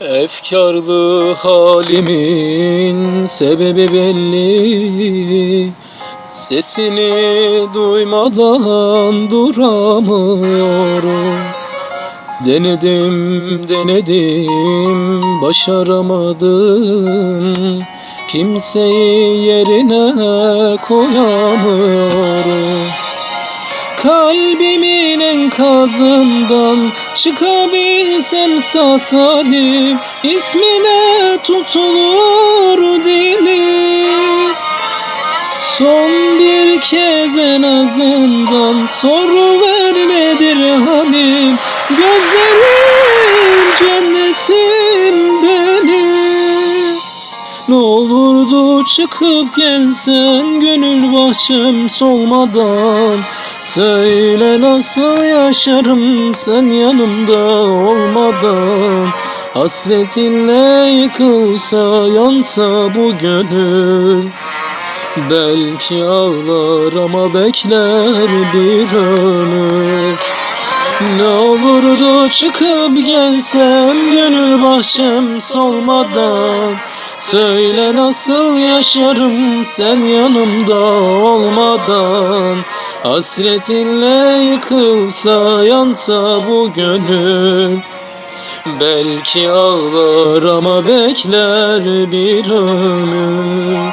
Efkarlı halimin sebebi belli. Sesini duymadan duramıyorum. Denedim denedim başaramadım Kimseyi yerine koyamıyorum Kalbimin enkazından çıkabilsem sağ salim ismine tutulur dilim. Son bir kez en azından soru ver nedir halim? Gözlerim cennetim Ne olurdu çıkıp gelsen gönül bahçem solmadan. Söyle nasıl yaşarım sen yanımda olmadan. Hasretinle yıkılsa yansa bu gönül. Belki ağlar ama bekler bir ömür. Ne olurdu çıkıp gelsem gönül bahçem solmadan Söyle nasıl yaşarım sen yanımda olmadan? Hasretinle yıkılsa yansa bu gönül. Belki ağlar ama bekler bir ömür